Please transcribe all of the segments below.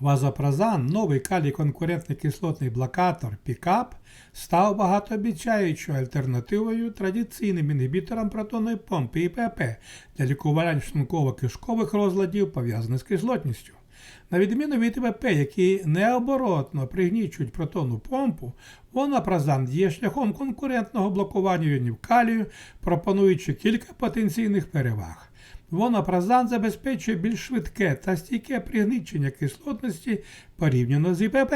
Вазопразан, новий калій-конкурентний кислотний блокатор пікап, став багатообіцяючою альтернативою традиційним інгібіторам протонної помпи ІПП для лікування шлунково-кишкових розладів, пов'язаних з кислотністю. На відміну від ІПП, які необоротно пригнічують протонну помпу, вонопразан діє шляхом конкурентного блокування іонів калію, пропонуючи кілька потенційних переваг. Вонопразан забезпечує більш швидке та стійке пригнічення кислотності порівняно з ІПП.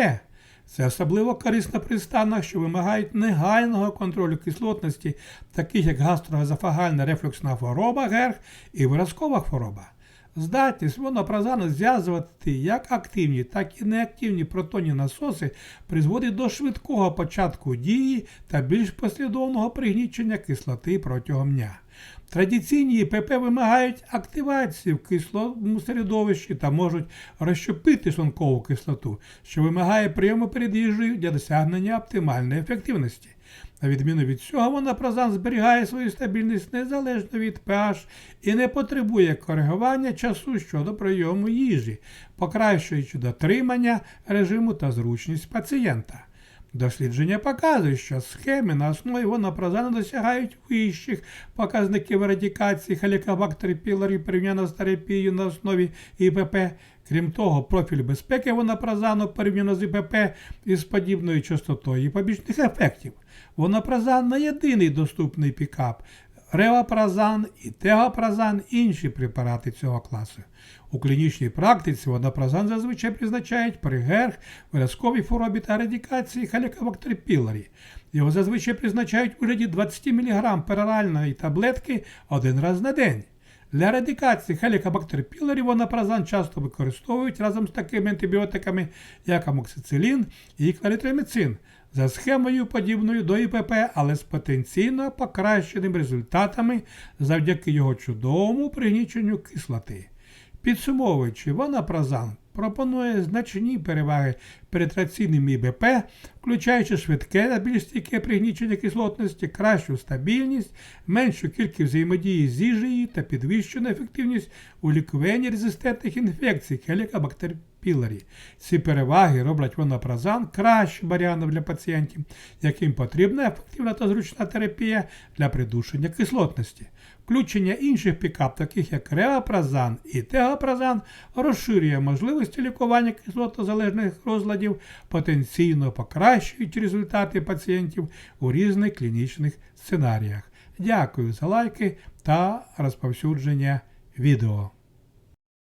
Це особливо корисно при станах, що вимагають негайного контролю кислотності, таких як гастроезофагальна рефлюксна хвороба ГЕРГ і виразкова хвороба. Здатність вонопразану зв'язувати як активні, так і неактивні протонні насоси призводить до швидкого початку дії та більш послідовного пригнічення кислоти протягом дня. Традиційні ІПП вимагають активації в кислотному середовищі та можуть розщепити шлункову кислоту, що вимагає прийому перед їжею для досягнення оптимальної ефективності. На відміну від цього, монопразан зберігає свою стабільність незалежно від pH і не потребує коригування часу щодо прийому їжі, покращуючи дотримання режиму та зручність пацієнта. Дослідження показують, що схеми на основі вонопразану досягають вищих показників радикації Helicobacter пілорі порівняно з терапією на основі ІПП. Крім того, профіль безпеки вонопразану порівняно з ІПП із подібною частотою побічних ефектів. Вонопразан не єдиний доступний пікап. Ревапразан і тегапразан – інші препарати цього класу. У клінічній практиці водопразан зазвичай призначають при герх, виразковій хворобі та Helicobacter pylori. Його зазвичай призначають у ряді 20 мг пероральної таблетки один раз на день. Для радикації Helicobacter pylori вонопразан часто використовують разом з такими антибіотиками, як амоксицилін і кларитроміцин, за схемою подібною до ІПП, але з потенційно покращеними результатами завдяки його чудовому пригніченню кислоти. Підсумовуючи, вонопразан пропонує значні переваги перед траційним ІБП, включаючи швидке та більш стійке пригнічення кислотності, кращу стабільність, меншу кількість взаємодії з їжею та підвищену ефективність у лікуванні резистентних інфекцій Helicobacter pylori. Ці переваги роблять вонопразан кращим варіантом для пацієнтів, яким потрібна ефективна та зручна терапія для придушення кислотності. Включення інших пікап, таких як реапразан і тегапразан, розширює можливості лікування кислотозалежних розладів, потенційно покращують результати пацієнтів у різних клінічних сценаріях. Дякую за лайки та розповсюдження відео.